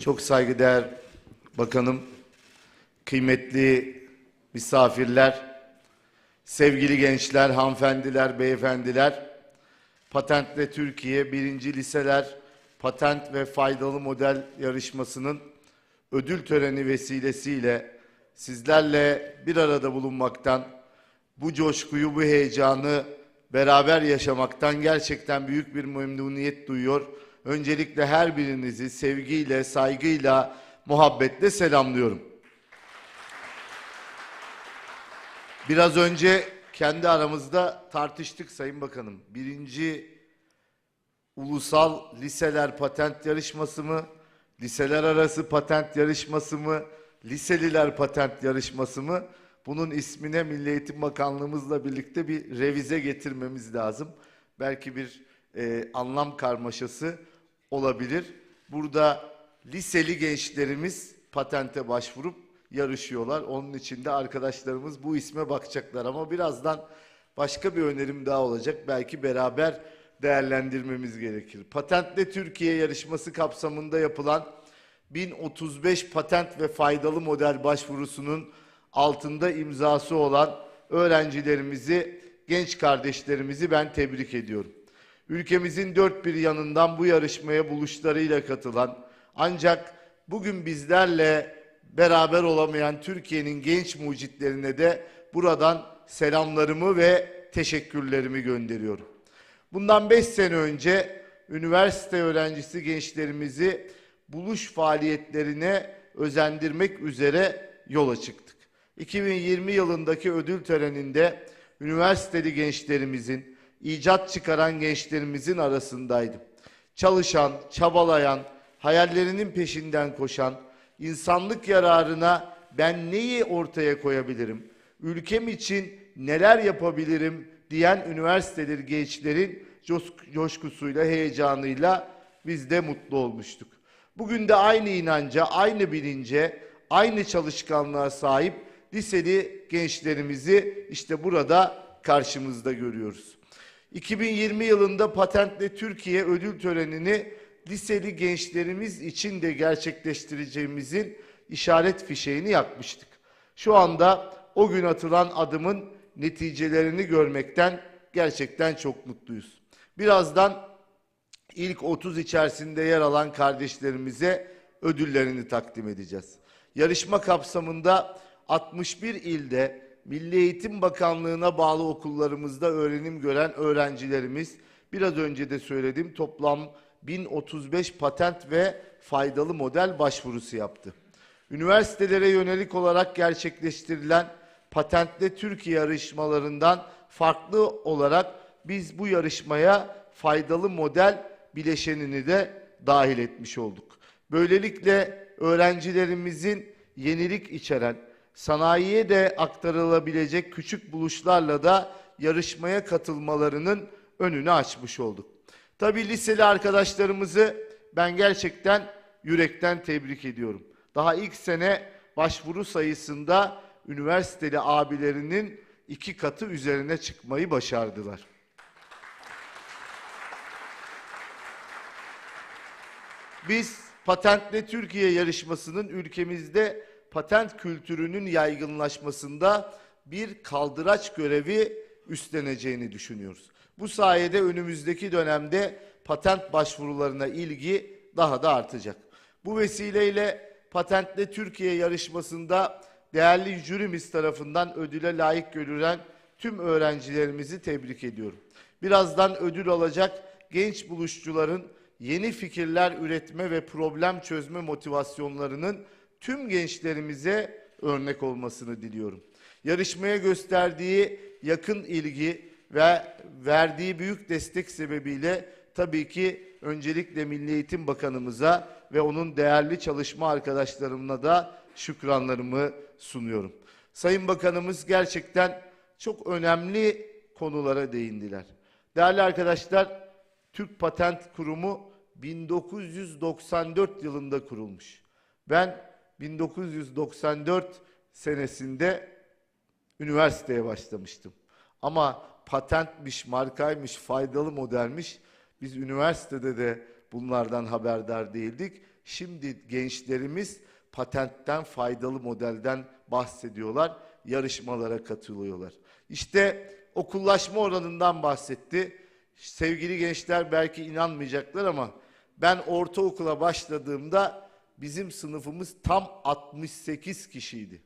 Çok saygıdeğer bakanım, kıymetli misafirler, sevgili gençler, hanımefendiler, beyefendiler, Patentle Türkiye birinci liseler patent ve faydalı model yarışmasının ödül töreni vesilesiyle sizlerle bir arada bulunmaktan, bu coşkuyu, bu heyecanı beraber yaşamaktan gerçekten büyük bir memnuniyet duyuyor. Öncelikle her birinizi sevgiyle, saygıyla, muhabbetle selamlıyorum. Biraz önce kendi aramızda tartıştık Sayın Bakanım. Birinci ulusal liseler patent yarışması mı? Liseler arası patent yarışması mı? Liseliler patent yarışması mı? Bunun ismine Milli Eğitim Bakanlığımızla birlikte bir revize getirmemiz lazım. Belki bir e, anlam karmaşası olabilir. Burada liseli gençlerimiz patente başvurup yarışıyorlar. Onun için de arkadaşlarımız bu isme bakacaklar ama birazdan başka bir önerim daha olacak. Belki beraber değerlendirmemiz gerekir. Patentle Türkiye yarışması kapsamında yapılan 1035 patent ve faydalı model başvurusunun altında imzası olan öğrencilerimizi, genç kardeşlerimizi ben tebrik ediyorum. Ülkemizin dört bir yanından bu yarışmaya buluşlarıyla katılan ancak bugün bizlerle beraber olamayan Türkiye'nin genç mucitlerine de buradan selamlarımı ve teşekkürlerimi gönderiyorum. Bundan beş sene önce üniversite öğrencisi gençlerimizi buluş faaliyetlerine özendirmek üzere yola çıktık. 2020 yılındaki ödül töreninde üniversiteli gençlerimizin, icat çıkaran gençlerimizin arasındaydım. Çalışan, çabalayan, hayallerinin peşinden koşan, insanlık yararına ben neyi ortaya koyabilirim, ülkem için neler yapabilirim diyen üniversiteleri gençlerin coş- coşkusuyla, heyecanıyla biz de mutlu olmuştuk. Bugün de aynı inanca, aynı bilince, aynı çalışkanlığa sahip liseli gençlerimizi işte burada karşımızda görüyoruz. 2020 yılında Patentle Türkiye ödül törenini liseli gençlerimiz için de gerçekleştireceğimizin işaret fişeğini yakmıştık. Şu anda o gün atılan adımın neticelerini görmekten gerçekten çok mutluyuz. Birazdan ilk 30 içerisinde yer alan kardeşlerimize ödüllerini takdim edeceğiz. Yarışma kapsamında 61 ilde Milli Eğitim Bakanlığı'na bağlı okullarımızda öğrenim gören öğrencilerimiz biraz önce de söyledim toplam 1035 patent ve faydalı model başvurusu yaptı. Üniversitelere yönelik olarak gerçekleştirilen patentle Türkiye yarışmalarından farklı olarak biz bu yarışmaya faydalı model bileşenini de dahil etmiş olduk. Böylelikle öğrencilerimizin yenilik içeren, sanayiye de aktarılabilecek küçük buluşlarla da yarışmaya katılmalarının önünü açmış olduk. Tabii liseli arkadaşlarımızı ben gerçekten yürekten tebrik ediyorum. Daha ilk sene başvuru sayısında üniversiteli abilerinin iki katı üzerine çıkmayı başardılar. Biz Patentle Türkiye yarışmasının ülkemizde patent kültürünün yaygınlaşmasında bir kaldıraç görevi üstleneceğini düşünüyoruz. Bu sayede önümüzdeki dönemde patent başvurularına ilgi daha da artacak. Bu vesileyle Patentle Türkiye yarışmasında değerli jürimiz tarafından ödüle layık görülen tüm öğrencilerimizi tebrik ediyorum. Birazdan ödül alacak genç buluşçuların yeni fikirler üretme ve problem çözme motivasyonlarının tüm gençlerimize örnek olmasını diliyorum. Yarışmaya gösterdiği yakın ilgi ve verdiği büyük destek sebebiyle tabii ki öncelikle Milli Eğitim Bakanımıza ve onun değerli çalışma arkadaşlarımla da şükranlarımı sunuyorum. Sayın Bakanımız gerçekten çok önemli konulara değindiler. Değerli arkadaşlar, Türk Patent Kurumu 1994 yılında kurulmuş. Ben 1994 senesinde üniversiteye başlamıştım. Ama patentmiş, markaymış, faydalı modelmiş. Biz üniversitede de bunlardan haberdar değildik. Şimdi gençlerimiz patentten, faydalı modelden bahsediyorlar, yarışmalara katılıyorlar. İşte okullaşma oranından bahsetti. Sevgili gençler belki inanmayacaklar ama ben ortaokula başladığımda bizim sınıfımız tam 68 kişiydi.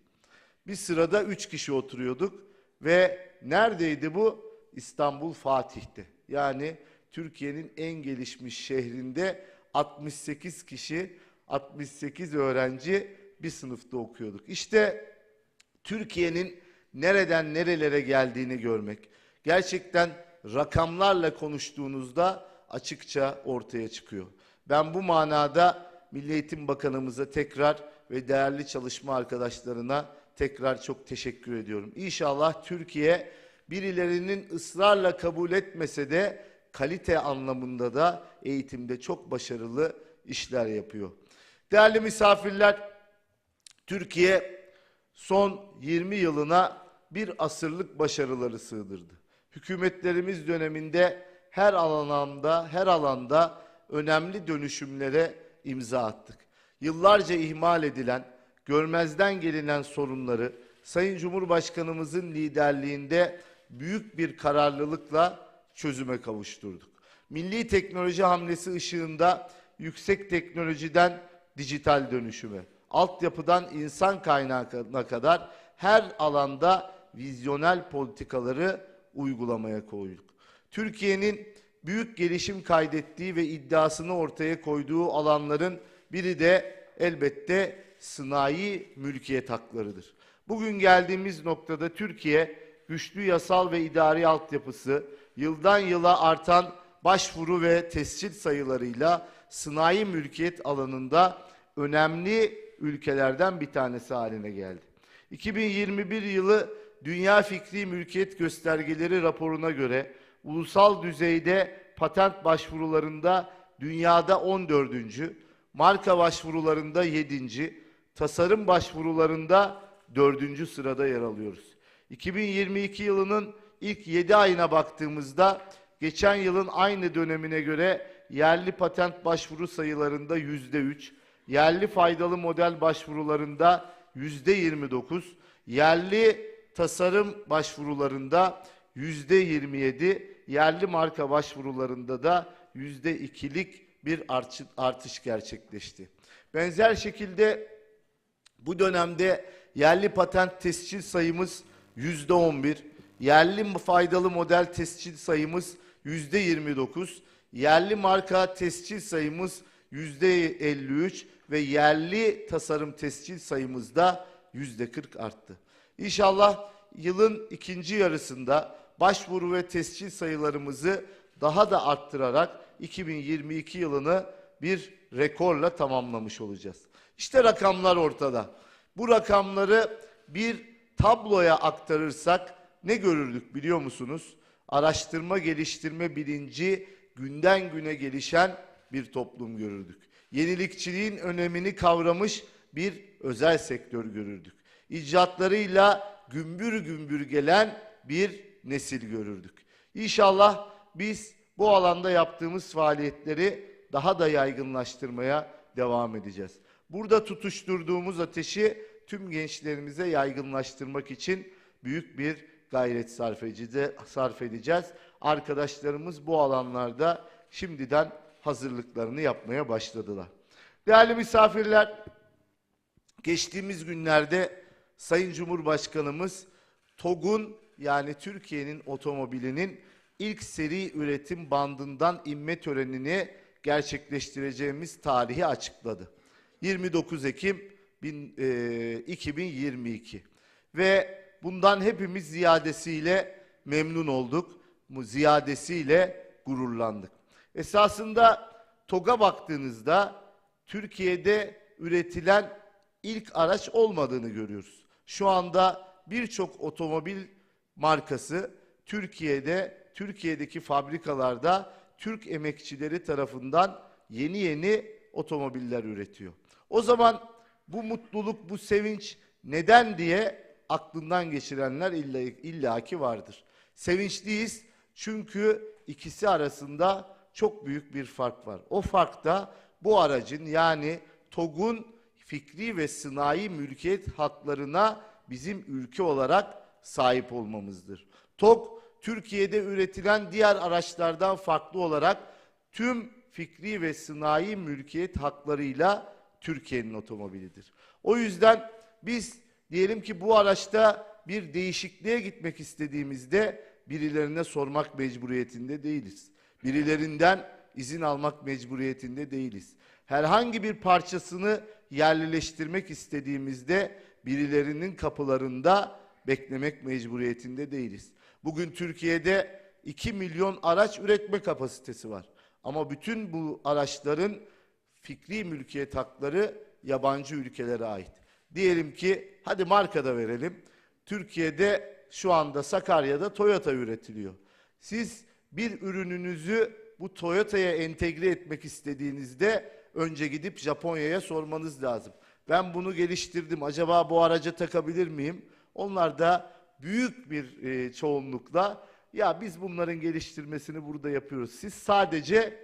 Bir sırada 3 kişi oturuyorduk ve neredeydi bu? İstanbul Fatih'te. Yani Türkiye'nin en gelişmiş şehrinde 68 kişi, 68 öğrenci bir sınıfta okuyorduk. İşte Türkiye'nin nereden nerelere geldiğini görmek. Gerçekten rakamlarla konuştuğunuzda açıkça ortaya çıkıyor. Ben bu manada Milli Eğitim Bakanımıza tekrar ve değerli çalışma arkadaşlarına tekrar çok teşekkür ediyorum. İnşallah Türkiye birilerinin ısrarla kabul etmese de kalite anlamında da eğitimde çok başarılı işler yapıyor. Değerli misafirler, Türkiye son 20 yılına bir asırlık başarıları sığdırdı. Hükümetlerimiz döneminde her alanda, her alanda önemli dönüşümlere imza attık. Yıllarca ihmal edilen, görmezden gelinen sorunları Sayın Cumhurbaşkanımızın liderliğinde büyük bir kararlılıkla çözüme kavuşturduk. Milli teknoloji hamlesi ışığında yüksek teknolojiden dijital dönüşüme, altyapıdan insan kaynağına kadar her alanda vizyonel politikaları uygulamaya koyduk. Türkiye'nin büyük gelişim kaydettiği ve iddiasını ortaya koyduğu alanların biri de elbette sanayi mülkiyet haklarıdır. Bugün geldiğimiz noktada Türkiye güçlü yasal ve idari altyapısı, yıldan yıla artan başvuru ve tescil sayılarıyla sanayi mülkiyet alanında önemli ülkelerden bir tanesi haline geldi. 2021 yılı Dünya Fikri Mülkiyet Göstergeleri raporuna göre ulusal düzeyde patent başvurularında dünyada 14. marka başvurularında 7. tasarım başvurularında 4. sırada yer alıyoruz. 2022 yılının ilk 7 ayına baktığımızda geçen yılın aynı dönemine göre yerli patent başvuru sayılarında %3, yerli faydalı model başvurularında %29, yerli tasarım başvurularında yüzde 27, yerli marka başvurularında da yüzde ikilik bir artış, gerçekleşti. Benzer şekilde bu dönemde yerli patent tescil sayımız yüzde 11, yerli faydalı model tescil sayımız yüzde 29, yerli marka tescil sayımız yüzde 53 ve yerli tasarım tescil sayımız da yüzde 40 arttı. İnşallah yılın ikinci yarısında başvuru ve tescil sayılarımızı daha da arttırarak 2022 yılını bir rekorla tamamlamış olacağız. İşte rakamlar ortada. Bu rakamları bir tabloya aktarırsak ne görürdük biliyor musunuz? Araştırma geliştirme bilinci günden güne gelişen bir toplum görürdük. Yenilikçiliğin önemini kavramış bir özel sektör görürdük. İcatlarıyla gümbür gümbür gelen bir nesil görürdük. İnşallah biz bu alanda yaptığımız faaliyetleri daha da yaygınlaştırmaya devam edeceğiz. Burada tutuşturduğumuz ateşi tüm gençlerimize yaygınlaştırmak için büyük bir gayret sarf edeceğiz. Arkadaşlarımız bu alanlarda şimdiden hazırlıklarını yapmaya başladılar. Değerli misafirler, geçtiğimiz günlerde Sayın Cumhurbaşkanımız TOG'un yani Türkiye'nin otomobilinin ilk seri üretim bandından inme törenini gerçekleştireceğimiz tarihi açıkladı. 29 Ekim bin, e, 2022 ve bundan hepimiz ziyadesiyle memnun olduk, ziyadesiyle gururlandık. Esasında TOG'a baktığınızda Türkiye'de üretilen ilk araç olmadığını görüyoruz. Şu anda birçok otomobil markası Türkiye'de, Türkiye'deki fabrikalarda Türk emekçileri tarafından yeni yeni otomobiller üretiyor. O zaman bu mutluluk, bu sevinç neden diye aklından geçirenler illa, illaki vardır. Sevinçliyiz çünkü ikisi arasında çok büyük bir fark var. O fark da bu aracın yani TOG'un fikri ve sınai mülkiyet haklarına bizim ülke olarak sahip olmamızdır. TOG, Türkiye'de üretilen diğer araçlardan farklı olarak tüm fikri ve sınai mülkiyet haklarıyla Türkiye'nin otomobilidir. O yüzden biz diyelim ki bu araçta bir değişikliğe gitmek istediğimizde birilerine sormak mecburiyetinde değiliz. Birilerinden izin almak mecburiyetinde değiliz. Herhangi bir parçasını yerlileştirmek istediğimizde birilerinin kapılarında beklemek mecburiyetinde değiliz. Bugün Türkiye'de 2 milyon araç üretme kapasitesi var. Ama bütün bu araçların fikri mülkiyet hakları yabancı ülkelere ait. Diyelim ki hadi marka da verelim. Türkiye'de şu anda Sakarya'da Toyota üretiliyor. Siz bir ürününüzü bu Toyota'ya entegre etmek istediğinizde önce gidip Japonya'ya sormanız lazım. Ben bunu geliştirdim. Acaba bu araca takabilir miyim? Onlar da büyük bir e, çoğunlukla ya biz bunların geliştirmesini burada yapıyoruz. Siz sadece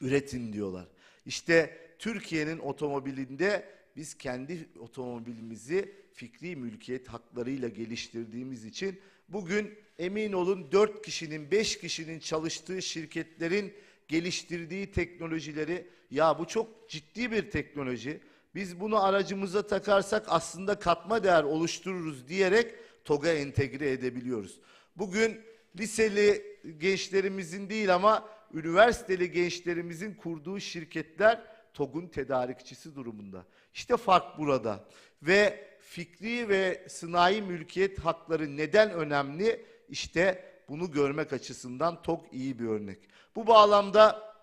üretin diyorlar. İşte Türkiye'nin otomobilinde biz kendi otomobilimizi fikri mülkiyet haklarıyla geliştirdiğimiz için bugün emin olun 4 kişinin 5 kişinin çalıştığı şirketlerin geliştirdiği teknolojileri ya bu çok ciddi bir teknoloji. Biz bunu aracımıza takarsak aslında katma değer oluştururuz diyerek TOG'a entegre edebiliyoruz. Bugün liseli gençlerimizin değil ama üniversiteli gençlerimizin kurduğu şirketler TOG'un tedarikçisi durumunda. İşte fark burada. Ve fikri ve sınai mülkiyet hakları neden önemli? İşte bunu görmek açısından TOG iyi bir örnek. Bu bağlamda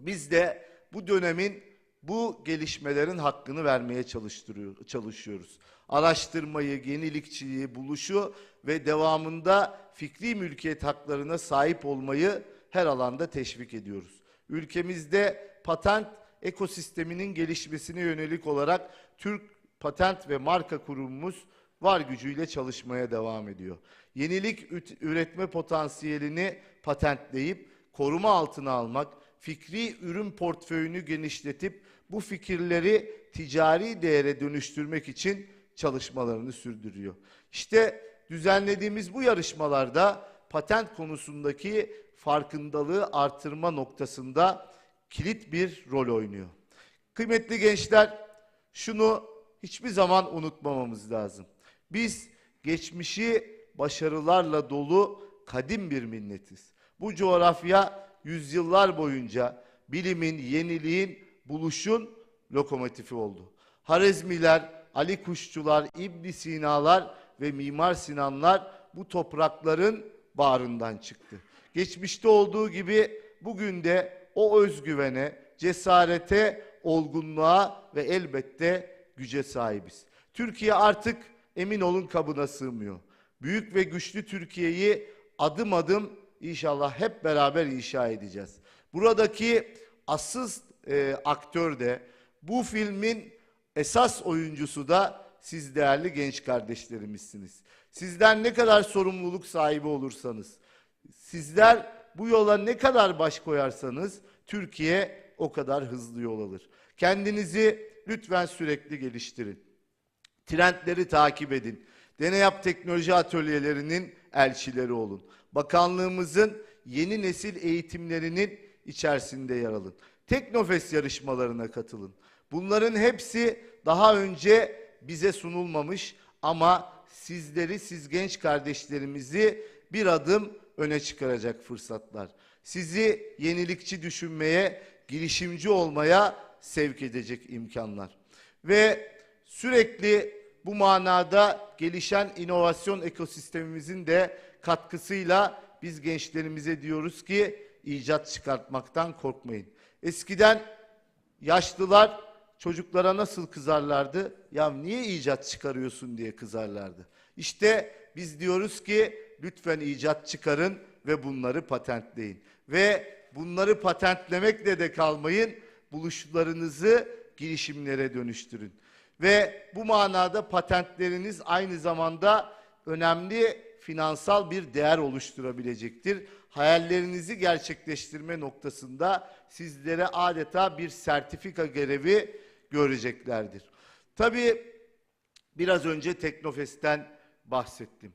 biz de bu dönemin bu gelişmelerin hakkını vermeye çalışıyoruz. Araştırmayı, yenilikçiliği, buluşu ve devamında fikri mülkiyet haklarına sahip olmayı her alanda teşvik ediyoruz. Ülkemizde patent ekosisteminin gelişmesine yönelik olarak Türk Patent ve Marka Kurumumuz var gücüyle çalışmaya devam ediyor. Yenilik üretme potansiyelini patentleyip koruma altına almak, fikri ürün portföyünü genişletip bu fikirleri ticari değere dönüştürmek için çalışmalarını sürdürüyor. İşte düzenlediğimiz bu yarışmalarda patent konusundaki farkındalığı artırma noktasında kilit bir rol oynuyor. Kıymetli gençler, şunu hiçbir zaman unutmamamız lazım. Biz geçmişi başarılarla dolu kadim bir milletiz. Bu coğrafya yüzyıllar boyunca bilimin, yeniliğin, buluşun lokomotifi oldu. Harezmiler, Ali Kuşçular, İbn Sinalar ve Mimar Sinanlar bu toprakların bağrından çıktı. Geçmişte olduğu gibi bugün de o özgüvene, cesarete, olgunluğa ve elbette güce sahibiz. Türkiye artık emin olun kabına sığmıyor. Büyük ve güçlü Türkiye'yi adım adım inşallah hep beraber inşa edeceğiz. Buradaki asıl e, aktör de bu filmin esas oyuncusu da siz değerli genç kardeşlerimizsiniz. Sizden ne kadar sorumluluk sahibi olursanız, sizler bu yola ne kadar baş koyarsanız Türkiye o kadar hızlı yol alır. Kendinizi lütfen sürekli geliştirin. Trendleri takip edin. Deneyap Teknoloji Atölyelerinin elçileri olun. Bakanlığımızın yeni nesil eğitimlerinin içerisinde yer alın. Teknofest yarışmalarına katılın. Bunların hepsi daha önce bize sunulmamış ama sizleri, siz genç kardeşlerimizi bir adım öne çıkaracak fırsatlar. Sizi yenilikçi düşünmeye, girişimci olmaya sevk edecek imkanlar. Ve sürekli bu manada gelişen inovasyon ekosistemimizin de katkısıyla biz gençlerimize diyoruz ki icat çıkartmaktan korkmayın. Eskiden yaşlılar çocuklara nasıl kızarlardı? Ya niye icat çıkarıyorsun diye kızarlardı. İşte biz diyoruz ki lütfen icat çıkarın ve bunları patentleyin. Ve bunları patentlemekle de kalmayın, buluşlarınızı girişimlere dönüştürün. Ve bu manada patentleriniz aynı zamanda önemli finansal bir değer oluşturabilecektir. Hayallerinizi gerçekleştirme noktasında sizlere adeta bir sertifika görevi göreceklerdir. Tabii biraz önce Teknofest'ten bahsettim.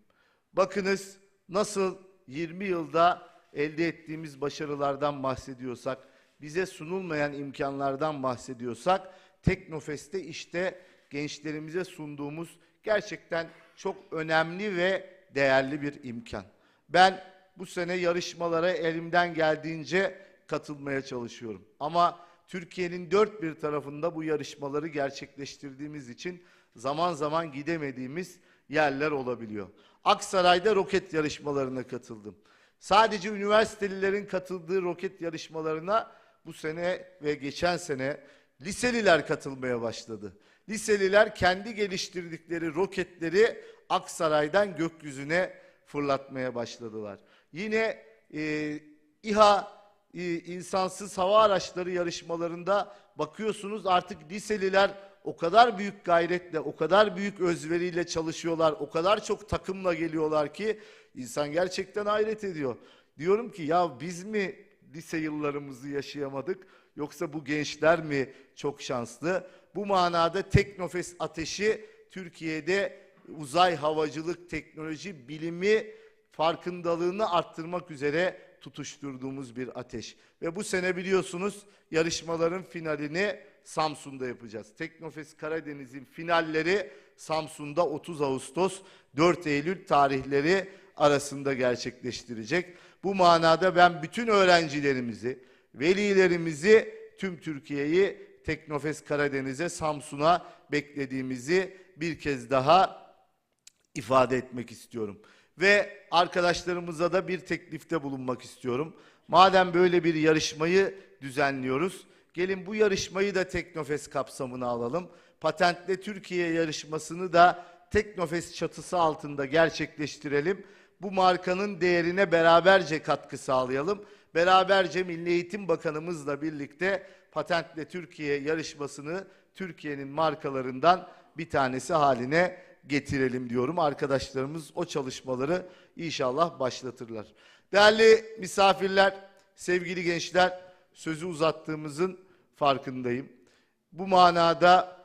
Bakınız nasıl 20 yılda elde ettiğimiz başarılardan bahsediyorsak, bize sunulmayan imkanlardan bahsediyorsak, Teknofest'te işte gençlerimize sunduğumuz gerçekten çok önemli ve değerli bir imkan. Ben bu sene yarışmalara elimden geldiğince katılmaya çalışıyorum. Ama Türkiye'nin dört bir tarafında bu yarışmaları gerçekleştirdiğimiz için zaman zaman gidemediğimiz yerler olabiliyor. Aksaray'da roket yarışmalarına katıldım. Sadece üniversitelilerin katıldığı roket yarışmalarına bu sene ve geçen sene liseliler katılmaya başladı. Liseliler kendi geliştirdikleri roketleri Aksaray'dan gökyüzüne fırlatmaya başladılar. Yine e, İHA e, insansız hava araçları yarışmalarında bakıyorsunuz artık liseliler o kadar büyük gayretle, o kadar büyük özveriyle çalışıyorlar, o kadar çok takımla geliyorlar ki insan gerçekten hayret ediyor. Diyorum ki ya biz mi lise yıllarımızı yaşayamadık yoksa bu gençler mi çok şanslı? Bu manada Teknofest ateşi Türkiye'de uzay havacılık teknoloji bilimi farkındalığını arttırmak üzere tutuşturduğumuz bir ateş. Ve bu sene biliyorsunuz yarışmaların finalini Samsun'da yapacağız. Teknofest Karadeniz'in finalleri Samsun'da 30 Ağustos 4 Eylül tarihleri arasında gerçekleştirecek. Bu manada ben bütün öğrencilerimizi, velilerimizi, tüm Türkiye'yi Teknofest Karadeniz'e, Samsun'a beklediğimizi bir kez daha ifade etmek istiyorum. Ve arkadaşlarımıza da bir teklifte bulunmak istiyorum. Madem böyle bir yarışmayı düzenliyoruz, gelin bu yarışmayı da Teknofest kapsamına alalım. Patentle Türkiye yarışmasını da Teknofest çatısı altında gerçekleştirelim. Bu markanın değerine beraberce katkı sağlayalım. Beraberce Milli Eğitim Bakanımızla birlikte Patentle Türkiye yarışmasını Türkiye'nin markalarından bir tanesi haline getirelim diyorum. Arkadaşlarımız o çalışmaları inşallah başlatırlar. Değerli misafirler, sevgili gençler, sözü uzattığımızın farkındayım. Bu manada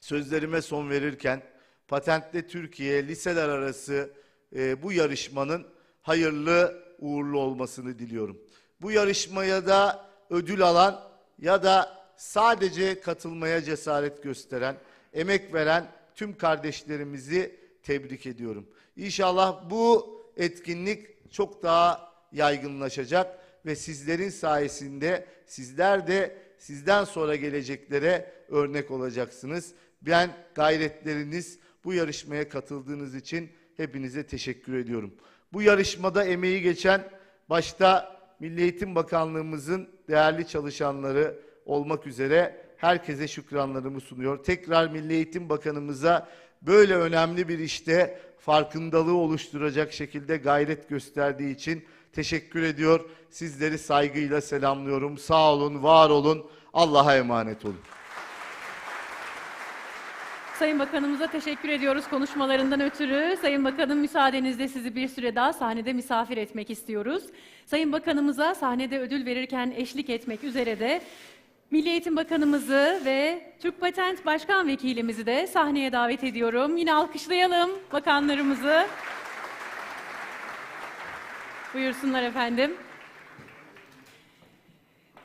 sözlerime son verirken Patentle Türkiye liseler arası e, bu yarışmanın hayırlı uğurlu olmasını diliyorum. Bu yarışmaya da ödül alan ya da sadece katılmaya cesaret gösteren, emek veren tüm kardeşlerimizi tebrik ediyorum. İnşallah bu etkinlik çok daha yaygınlaşacak ve sizlerin sayesinde sizler de sizden sonra geleceklere örnek olacaksınız. Ben gayretleriniz bu yarışmaya katıldığınız için hepinize teşekkür ediyorum. Bu yarışmada emeği geçen başta Milli Eğitim Bakanlığımızın değerli çalışanları olmak üzere herkese şükranlarımı sunuyor. Tekrar Milli Eğitim Bakanımıza böyle önemli bir işte farkındalığı oluşturacak şekilde gayret gösterdiği için teşekkür ediyor. Sizleri saygıyla selamlıyorum. Sağ olun, var olun. Allah'a emanet olun. Sayın Bakanımıza teşekkür ediyoruz konuşmalarından ötürü. Sayın Bakanım müsaadenizle sizi bir süre daha sahnede misafir etmek istiyoruz. Sayın Bakanımıza sahnede ödül verirken eşlik etmek üzere de Milli Eğitim Bakanımızı ve Türk Patent Başkan Vekilimizi de sahneye davet ediyorum. Yine alkışlayalım bakanlarımızı. Buyursunlar efendim.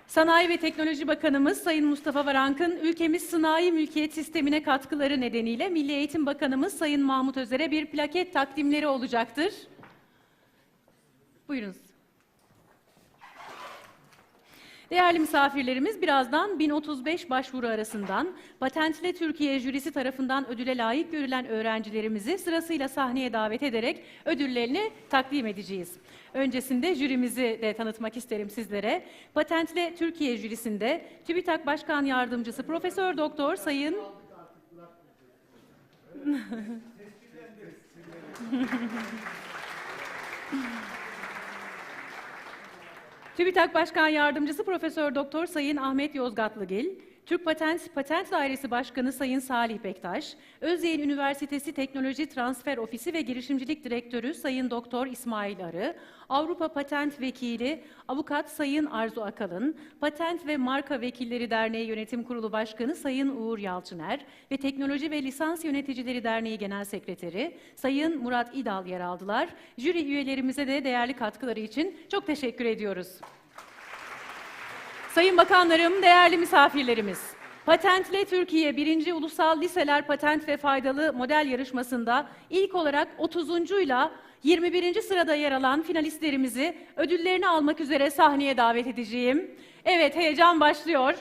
Sanayi ve Teknoloji Bakanımız Sayın Mustafa Varank'ın ülkemiz sanayi mülkiyet sistemine katkıları nedeniyle Milli Eğitim Bakanımız Sayın Mahmut Özer'e bir plaket takdimleri olacaktır. Buyurunuz. Değerli misafirlerimiz birazdan 1035 başvuru arasından Patentle Türkiye jürisi tarafından ödüle layık görülen öğrencilerimizi sırasıyla sahneye davet ederek ödüllerini takdim edeceğiz. Öncesinde jürimizi de tanıtmak isterim sizlere. Patentle Türkiye jürisinde TÜBİTAK Başkan Yardımcısı Profesör Doktor Sayın TÜBİTAK Başkan Yardımcısı Profesör Doktor Sayın Ahmet Yozgatlıgil, Türk Patent Patent Dairesi Başkanı Sayın Salih Bektaş, Özyeğin Üniversitesi Teknoloji Transfer Ofisi ve Girişimcilik Direktörü Sayın Doktor İsmail Arı, Avrupa Patent Vekili Avukat Sayın Arzu Akalın, Patent ve Marka Vekilleri Derneği Yönetim Kurulu Başkanı Sayın Uğur Yalçıner ve Teknoloji ve Lisans Yöneticileri Derneği Genel Sekreteri Sayın Murat İdal yer aldılar. Jüri üyelerimize de değerli katkıları için çok teşekkür ediyoruz. Sayın Bakanlarım, değerli misafirlerimiz. Patentle Türkiye 1. Ulusal Liseler Patent ve Faydalı Model Yarışması'nda ilk olarak 30. ile 21. sırada yer alan finalistlerimizi ödüllerini almak üzere sahneye davet edeceğim. Evet, heyecan başlıyor.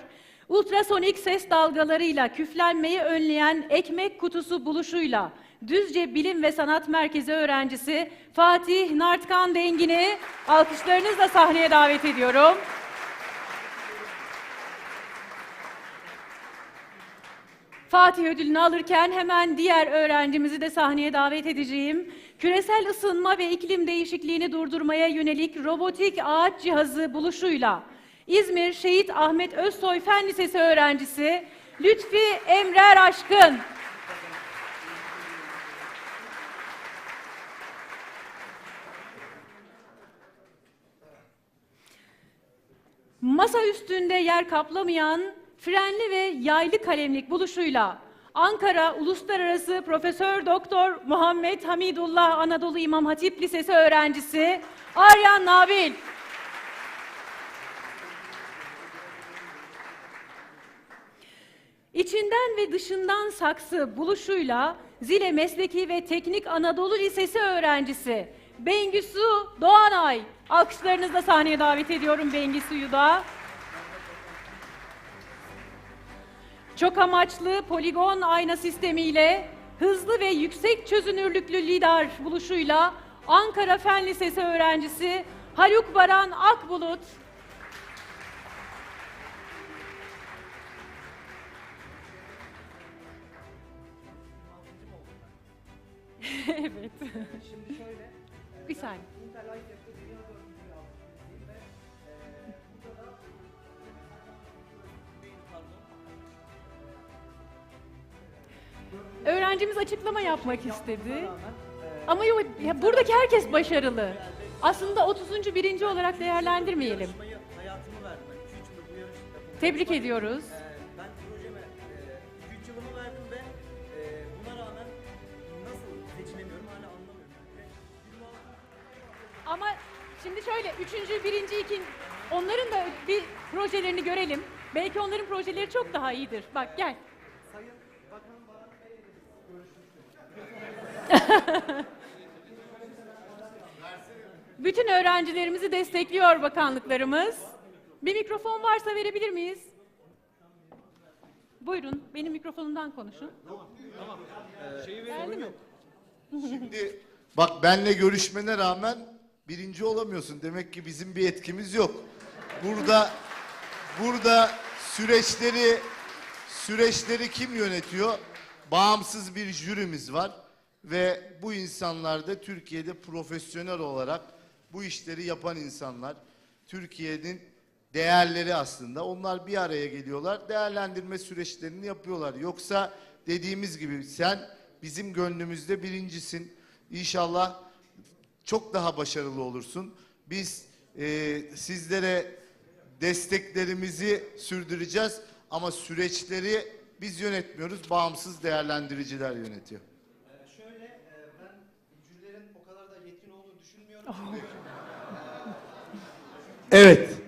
Ultrasonik ses dalgalarıyla küflenmeyi önleyen ekmek kutusu buluşuyla Düzce Bilim ve Sanat Merkezi öğrencisi Fatih Nartkan Dengin'i alkışlarınızla sahneye davet ediyorum. Fatih ödülünü alırken hemen diğer öğrencimizi de sahneye davet edeceğim. Küresel ısınma ve iklim değişikliğini durdurmaya yönelik robotik ağaç cihazı buluşuyla İzmir Şehit Ahmet Özsoy Fen Lisesi öğrencisi Lütfi Emrer Aşkın. Masa üstünde yer kaplamayan frenli ve yaylı kalemlik buluşuyla Ankara Uluslararası Profesör Doktor Muhammed Hamidullah Anadolu İmam Hatip Lisesi öğrencisi Aryan Nabil. İçinden ve dışından saksı buluşuyla Zile Mesleki ve Teknik Anadolu Lisesi öğrencisi Bengisu Doğanay. Alkışlarınızla sahneye davet ediyorum Bengisu'yu da. Çok amaçlı poligon ayna sistemiyle hızlı ve yüksek çözünürlüklü lidar buluşuyla Ankara Fen Lisesi öğrencisi Haluk Baran Akbulut. evet. Şimdi şöyle, Bir saniye. Öğrencimiz açıklama yapmak istedi. Ama yok, ya buradaki herkes başarılı. Aslında 30. birinci olarak değerlendirmeyelim. yarışmayı hayatımı verdim. Ben 2-3 yıldır bu yarış yapıyorum. Tebrik ediyoruz. Ben projeme 2-3 yılımı verdim ve buna rağmen nasıl seçilemiyorum hala anlamıyorum. Yani. Ve 26 Ama şimdi şöyle, üçüncü, birinci, ikinci, onların da bir projelerini görelim. Belki onların projeleri çok daha iyidir. Bak gel. Sayın Bakan Baran Bey'le de görüşmüştük. Bütün öğrencilerimizi destekliyor bakanlıklarımız. Bir mikrofon varsa verebilir miyiz? Buyurun, benim mikrofonumdan konuşun. Geldi mi? Şimdi bak benle görüşmene rağmen birinci olamıyorsun. Demek ki bizim bir etkimiz yok. Burada burada süreçleri süreçleri kim yönetiyor? Bağımsız bir jürimiz var ve bu insanlar da Türkiye'de profesyonel olarak bu işleri yapan insanlar. Türkiye'nin değerleri aslında. Onlar bir araya geliyorlar, değerlendirme süreçlerini yapıyorlar. Yoksa dediğimiz gibi sen bizim gönlümüzde birincisin. İnşallah çok daha başarılı olursun. Biz e, sizlere desteklerimizi sürdüreceğiz ama süreçleri biz yönetmiyoruz, bağımsız değerlendiriciler yönetiyor. Ee, şöyle, e, ben jürilerin o kadar da yetkin olduğunu düşünmüyorum. Çünkü Evet.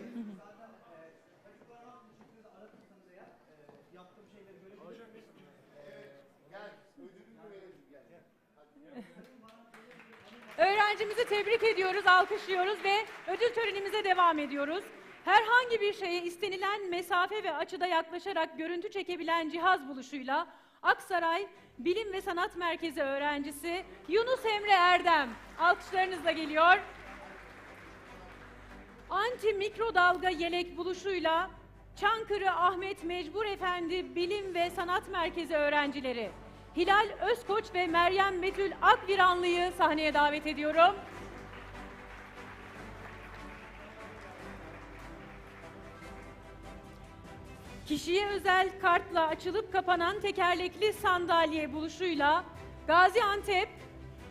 Öğrencimizi tebrik ediyoruz, alkışlıyoruz ve ödül törenimize devam ediyoruz. Herhangi bir şeye istenilen mesafe ve açıda yaklaşarak görüntü çekebilen cihaz buluşuyla Aksaray Bilim ve Sanat Merkezi öğrencisi Yunus Emre Erdem alkışlarınızla geliyor. Anti mikrodalga yelek buluşuyla Çankırı Ahmet Mecbur Efendi Bilim ve Sanat Merkezi öğrencileri Hilal Özkoç ve Meryem Betül Akviranlı'yı sahneye davet ediyorum. Kişiye özel kartla açılıp kapanan tekerlekli sandalye buluşuyla Gaziantep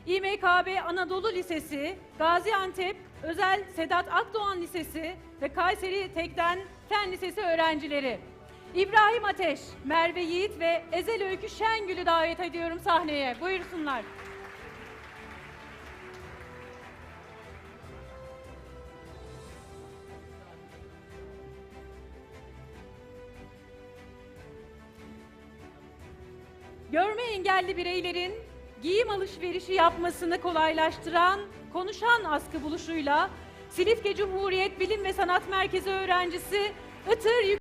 İMKB Anadolu Lisesi, Gaziantep Özel Sedat Akdoğan Lisesi ve Kayseri Tekden Fen Lisesi öğrencileri. İbrahim Ateş, Merve Yiğit ve Ezel Öykü Şengül'ü davet ediyorum sahneye. Buyursunlar. Engelli bireylerin giyim alışverişi yapmasını kolaylaştıran konuşan askı buluşuyla Silifke Cumhuriyet Bilim ve Sanat Merkezi öğrencisi Itır